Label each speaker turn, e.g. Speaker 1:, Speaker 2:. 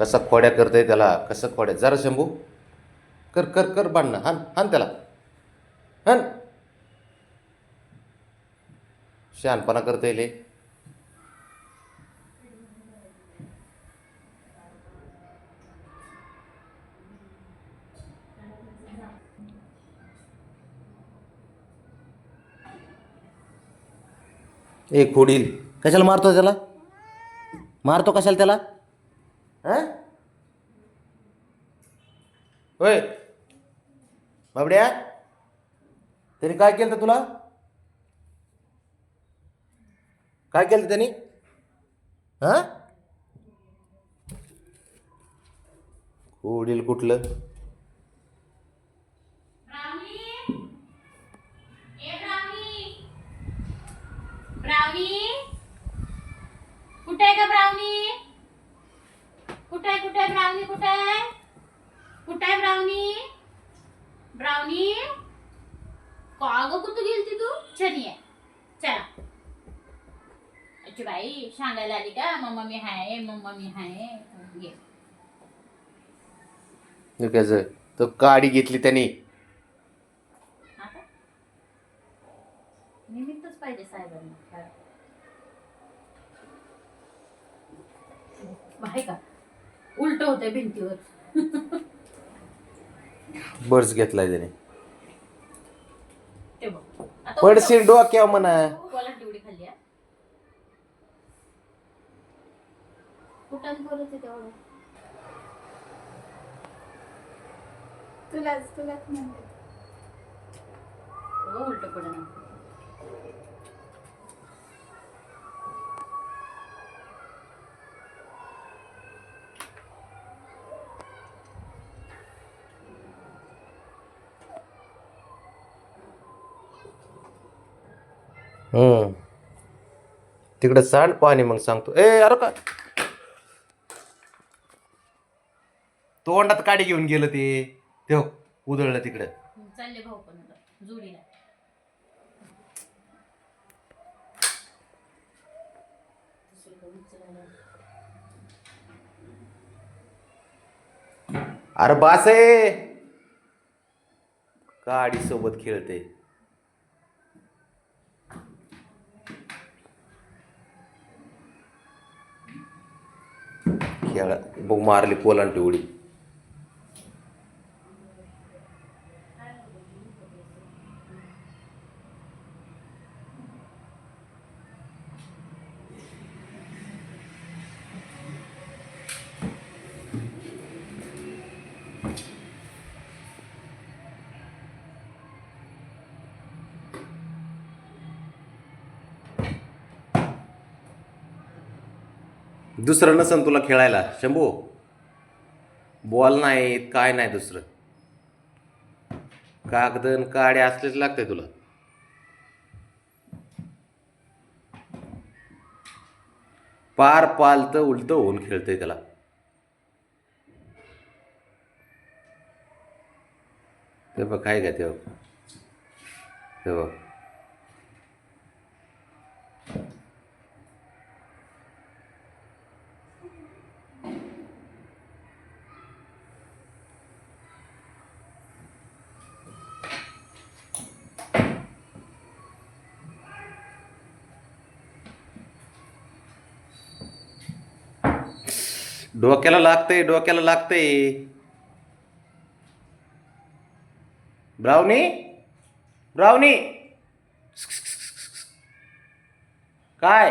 Speaker 1: कसा खोड्या करतंय त्याला कसं खोड्या? जरा शंभू कर कर कर बांधणं हान हान त्याला. हान शहाणपणा करता येईल ए खोडील कशाला मारतो त्याला? मारतो कशाला त्याला? हां होय बाबड्या त्यांनी काय केलं तुला काय केलं त्यांनी हां कोडील कुठलं
Speaker 2: ब्राउनी कुठे आहे का ब्राउनी कुठे आहे कुठे ब्राउनी कुठे आहे? कुठे आहे ब्राउनी? ब्राउनी? का ग कुठं गेलती तू? चली आहे. चला. अच्छा बाई सांगायला आली का? मम्मा मी हाय मम्मा मी हाय. ये.
Speaker 1: हे कसं तो काडी घेतली त्यांनी.
Speaker 2: आता? निमित्तच पाहिजे साहेबांना. आहे का? उलट होतंय भिंतीवर.
Speaker 1: बर्स घेतलाय त्याने.
Speaker 2: ते बघ. आता
Speaker 1: पडशील डोक्यावर म्हणा.
Speaker 2: कोला तेवढी खाल्ली हा? कुठं आहे तेवढं
Speaker 3: तुलाच तुलाच म्हणते.
Speaker 2: हो उलट पडणं
Speaker 1: तिकडे सांड पाणी मग सांगतो. ए अरे का? तोंडात काडी घेऊन गेलं ते. ते उधळलं तिकडे.
Speaker 2: चालले भाऊ पण आता जोडीला. दुसरीकडे उचलायला.
Speaker 1: अरे बास आहे. काडी सोबत खेळते. खेळ बघ मारली पोलांटी उडी दुसरं नसन तुला खेळायला शंभू. बॉल नाही काय नाही दुसरं. कागदन काडे असलेच लागते तुला. पार पालतं उलट होऊन खेळतंय त्याला. ते बघ काय का ते? बघ. डोक्याला लागतंय डोक्याला लागतंय. ब्रावणी ब्रावणी काय?